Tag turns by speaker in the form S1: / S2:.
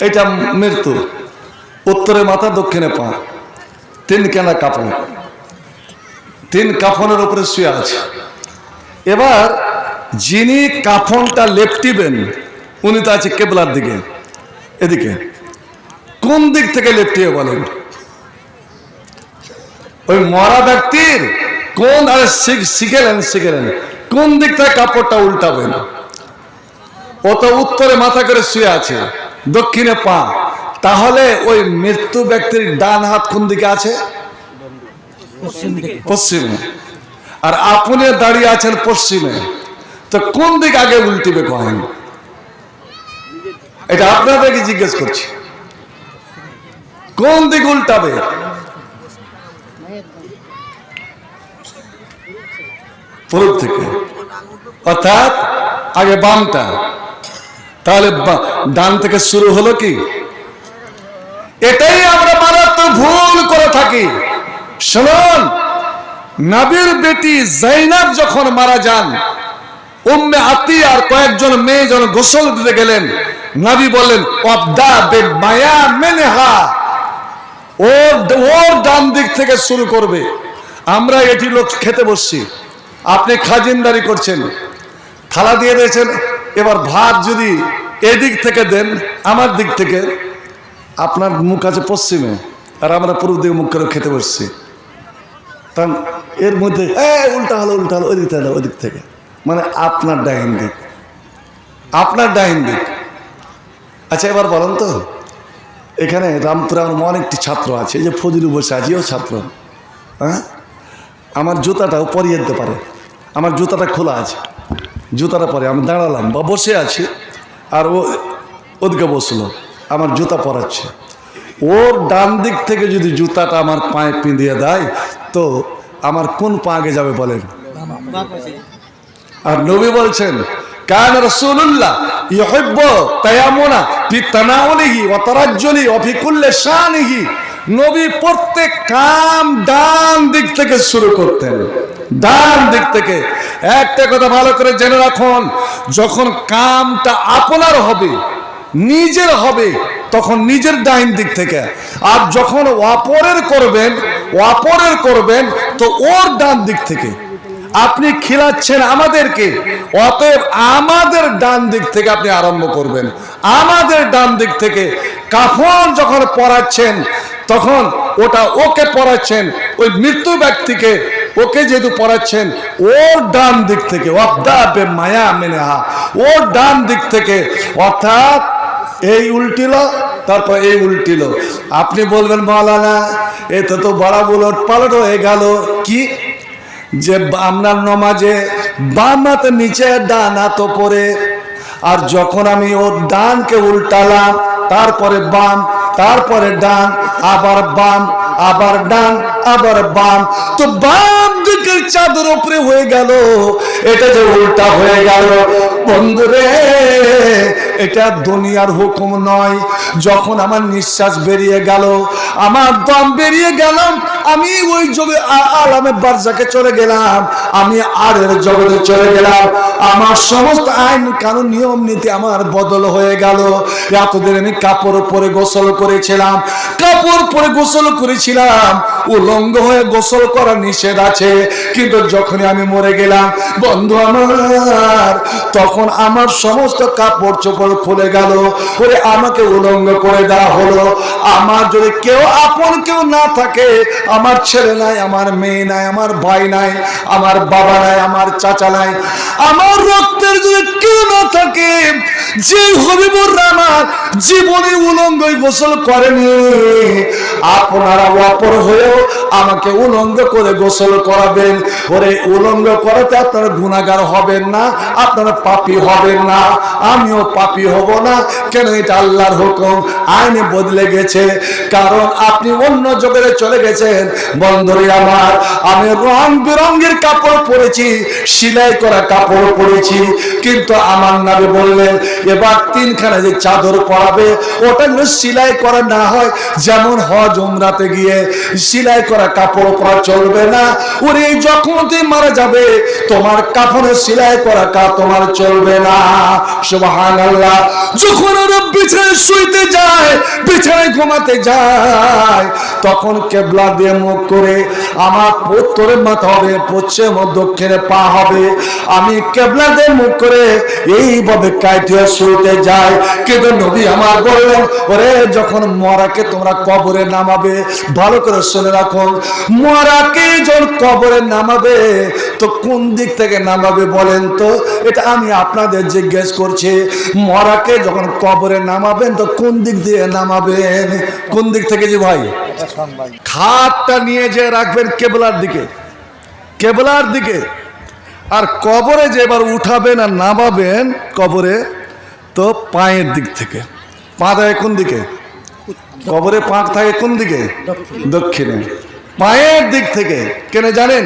S1: এটা মৃত্যু। উত্তরে মাথা, দক্ষিণে পা। তিন কেনা কাপড়। তিন কাফনের উপরে শুয়ে আছে। এবার যিনি কাফনটা লেপটিবেন, উনি তো আছে কেবলার দিকে। এদিকে। কোন দিক থেকে লেপটিয়ে বলেন? ওই মরা ব্যক্তির কোন, আরে শিখ- শিখেলেন শিখেলেন। কোন দিক থেকে কাপড়টা উল্টাবেন? ও তো উত্তরে মাথা করে শুয়ে আছে। দক্ষিণে পা। তাহলে ওই মৃত্যু ব্যক্তির ডান হাত কোন দিকে আছে? পশ্চিমে আর আপনি দাঁড়িয়ে আছেন পশ্চিমে। তো কোন দিক আগে উল্টিবে কহেন? এটা আপনাদেরকে জিজ্ঞেস করছি। কোন দিক উল্টাবে? পূর্ব থেকে। অর্থাৎ আগে বামটা। তাহলে ডান থেকে শুরু হলো কি? এটাই আমরা মারাত্মক ভুল করে থাকি। শুনুন, নাবির বেটি জাইনাব যখন মারা যান, উম্মে আতি আর কয়েকজন মেয়ে যখন গোসল দিতে গেলেন, নাবি বললেন, অবদা বে মায়া মেনেহা। ওর ওর ডান দিক থেকে শুরু করবে। আমরা এটি লোক খেতে বসছি। আপনি খাজিনদারি করছেন। থালা দিয়ে দিয়েছেন। এবার ভাত যদি এদিক থেকে দেন, আমার দিক থেকে, আপনার মুখ আছে পশ্চিমে, আর আমরা পূর্ব দিকে মুখ করে খেতে বসছি। কারণ এর মধ্যে হ্যাঁ উল্টা হলো উল্টা হলো ওই দিক থেকে ওই দিক থেকে। মানে আপনার ডাইন দিক। আপনার ডাইন দিক। আচ্ছা এবার বলেন তো, এখানে রামপুরে আমার অনেকটি ছাত্র আছে, এই যে ফজলু বসে আছে ও ছাত্র। হ্যাঁ? আমার জুতাটাও পরিয়ে দিতে পারে। আমার জুতাটা খোলা আছে। জুতাটা পরে আমি দাঁড়ালাম বা বসে আছি, আর ও ওদিকে বসল, আমার জুতা পরাচ্ছে। ওর ডান দিক থেকে যদি জুতাটা আমার পায়ে পিঁধিয়ে দেয়, তো আমার কোন পা আগে যাবে বলেন? আর নবী বলছেন, কান রাসূলুল্লাহ ইউহিব্ব তায়ামুনা ফি তানাউলিহি ওয়া তারাজ্জুলি ওয়া ফি কুল্লি শানিহি। নবী প্রত্যেক কাম ডান দিক থেকে শুরু করতেন, ডান দিক থেকে একটা কথা ভালো করে জেনে রাখুন, যখন কামটা আপনার হবে, নিজের হবে, তখন নিজের ডাইন দিক থেকে। আর যখন অপরের করবেন অপরের করবেন, তো ওর ডান দিক থেকে। আপনি খিলাচ্ছেন আমাদেরকে, অতএব আমাদের ডান দিক থেকে আপনি আরম্ভ করবেন। আমাদের ডান দিক থেকে কাফন যখন পড়াচ্ছেন, তখন ওটা ওকে পড়াচ্ছেন, ওই মৃত্যু ব্যক্তিকে ওকে যেহেতু পড়াচ্ছেন, ওর ডান দিক থেকে বে মায়া মেনেহা, ওর ডান দিক থেকে, অর্থাৎ এই উল্টিল, তারপর এই উল্টিল। আপনি বলবেন মৌলানা এতে তো বড় বুলট পালট হয়ে গেল। কি? যে আপনার নমাজে বাম হাতে নিচে, ডান হাত পরে আর যখন আমি ওর ডানকে উল্টালাম, তারপরে বাম তারপরে ডান, আবার বাম, আবার ডান, আবার বাম। তো বাম দিকের চাদর উপরে হয়ে গেল। এটা যে উল্টা হয়ে গেল। বন্ধুরে, এটা দুনিয়ার হুকুম নয়। যখন আমার নিঃশ্বাস বেরিয়ে গেল, আমার দম বেরিয়ে গেলাম আমি ওই জগে আলামে বারজাকে চলে গেলাম। আমি আরের জগতে চলে গেলাম। আমার সমস্ত আইন কানুন, নিয়ম, নীতি আমার বদল হয়ে গেল। এতদিন আমি কাপড় পরে গোসল করেছিলাম। কাপড় পরে গোসল করেছিলাম। উলঙ্গ হয়ে গোসল করা নিষেধ আছে। কিন্তু যখনই আমি মরে গেলাম, বন্ধু আমার, তখন আমার সমস্ত কাপড় চোপড় খুলে গেল ওরে আমাকে উলঙ্গ করে দেওয়া হলো। আমার যদি কেউ আপন কেউ না থাকে, আমার ছেলে নাই, আমার মেয়ে নাই, আমার ভাই নাই, আমার বাবা নাই, আমার চাচা নাই, আমার রক্তের যদি কেউ না থাকে, যে হবিবুর রহমান জীবনে উলঙ্গই গোসল করেনি, আপনারা অপর হয়েও আমাকে উলঙ্গ করে গোসল করাবেন। ওরে, উলঙ্গ করাতে আপনারা গুণাগার হবেন না, আপনারা পাপি হবেন না। আমিও পাপি হব না। কেন এটা আল্লাহর হুকুম? আইনে বদলে গেছে। কারণ আপনি অন্য জগতে চলে গেছেন। বন্ধুরে আমার, আমি রং বেরঙ্গের কাপড় পরেছি, সেলাই করা কাপড় পরেছি। কিন্তু আমার নামে বললেন, এবার তিনখানা যে চাদর পরাবে, ওটা যেন সেলাই করা না হয়, যেমন হজ, উমরাতে গিয়ে সেলাই করা করা কাপড় পরা চলবে না। ওরে, যখন তুই মারা যাবে, তোমার কাপড়ে সেলাই করা কা তোমার চলবে না। সুবহান আল্লাহ যখন ওরা বিছানায় শুইতে যায়, বিছানায় ঘুমাতে যায়, তখন কেবলা দিয়ে মুখ করে আমার উত্তরে মাথা হবে, পশ্চিম ও দক্ষিণে পা হবে। আমি কেবলা দিয়ে মুখ করে এইভাবে কাইটিয়ে শুইতে যাই। কিন্তু নবী আমার বললেন, ওরে, যখন মরাকে তোমরা কবরে নামাবে, ভালো করে শুনে রাখো মরাকে যখন কবরে নামাবে, তো কোন দিক থেকে নামাবে বলেন তো? এটা আমি আপনাদের জিজ্ঞেস করছি। মরাকে যখন কবরে নামাবেন, তো কোন দিক দিয়ে নামাবেন? কোন দিক থেকে যে ভাই? খাটটা নিয়ে যে রাখবেন কেবলার দিকে। কেবলার দিকে। আর কবরে যে এবার উঠাবেন আর নামাবেন কবরে, তো পায়ের দিক থেকে। পা দেয় কোন দিকে? কবরে পাক থাকে কোন দিকে? দক্ষিণে। পায়ের দিক থেকে। কেন জানেন?